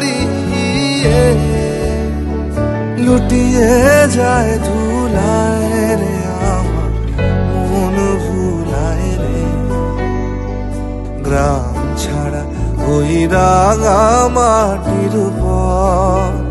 বাড়িয়ে লুটিয়ে যায় ধুলায় রে আমার মন ভুলায় রে। গ্রাম ছাড়া ওই মাটির পথ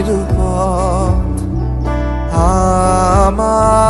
মাটির আমার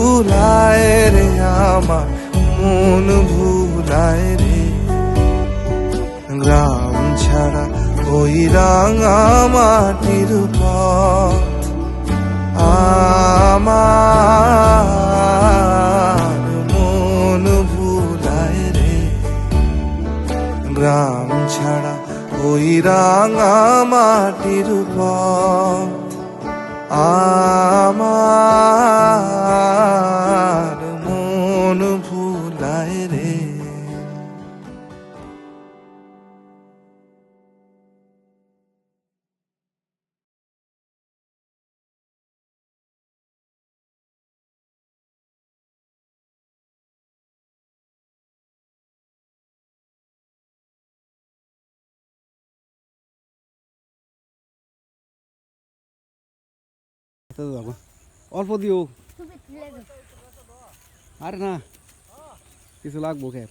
ভুলায় রে আমার, মন ভুলায় রে। গ্রাম ছাড়া ওই রাঙা মাটির আমার মন ভুলায় রে। গ্রাম ছাড়া ওই রাঙা মাটির পথ। অল্প দিও। আরে না কিছু লাগবো খেয়ে